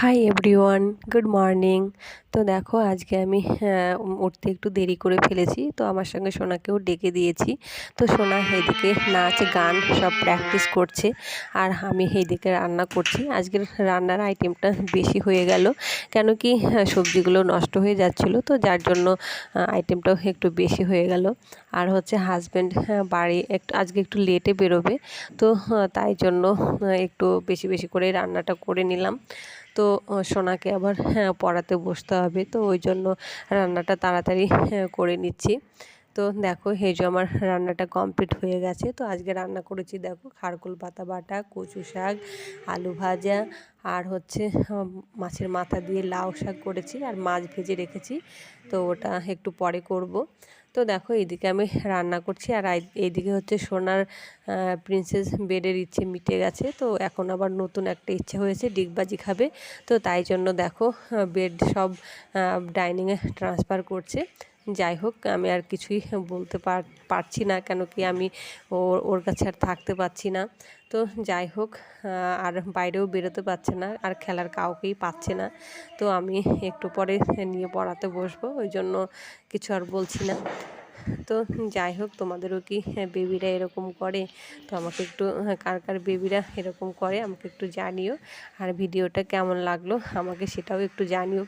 Hi everyone good morning তো দেখো আজকে আমি উঠতে একটু দেরি করে ফেলেছি। তো আমার সঙ্গে সোনাকেও ডেকে দিয়েছি। তো সোনা এদিকে নাচ গান সব প্র্যাকটিস করছে আর আমি এইদিকে রান্না করছি। আজকের রান্নার আইটেমটা বেশি হয়ে গেল কেন কি আহ, সবজিগুলো নষ্ট হয়ে যাচ্ছিল। তো যার জন্য আইটেমটাও একটু বেশি হয়ে গেল। আর হচ্ছে হাজব্যান্ড বাড়ি একটু আজকে একটু লেটে বেরোবে। তো তাই জন্য একটু বেশি বেশি করে রান্নাটা করে নিলাম। তো সোনাকে আবার হ্যাঁ পড়াতে বসতে হবে। তো ওই জন্য রান্নাটা তাড়াতাড়ি হ্যাঁ, করে নিচ্ছি। তো দেখো যে আমার রান্নাটা কমপ্লিট হয়ে গেছে। তো আজকে রান্না করেছি দেখো খারকুল পাতা বাটা, কচু শাক, আলু ভাজা আর হচ্ছে মাছের মাথা দিয়ে লাউ শাক করেছি আর মাছ ভেজে রেখেছি। তো ওটা একটু পরে করব। তো দেখো এইদিকে আমি রান্না করছি আর এই- এইদিকে হচ্ছে সোনার প্রিন্সেস বেডের ইচ্ছে মিটে গেছে। তো এখন আবার নতুন একটা ইচ্ছে হয়েছে, ডিগবাজি খাবে। তো তাই জন্য দেখো বেড সব ডাইনিংয়ে ট্রান্সফার করছে। যাই হোক, আমি আর কিছুই বলতে পার, পারছি না কেন কি আমি ওর ওর কাছে আর থাকতে পারছি না। তো যাই হোক আর বাইরেও বেরোতে পারছে না, আর খেলার কাউকেই পাচ্ছে না। তো আমি একটু পরে নিয়ে পড়াতে বসবো, ওই জন্য কিছু আর বলছি না। তো যাই হোক, তোমাদেরও কি বেবিরা এরকম করে? তো আমাকে একটু, কার কার বেবিরা এরকম করে আমাকে একটু জানিও। আর ভিডিওটা কেমন লাগল আমাকে সেটাও একটু জানিও।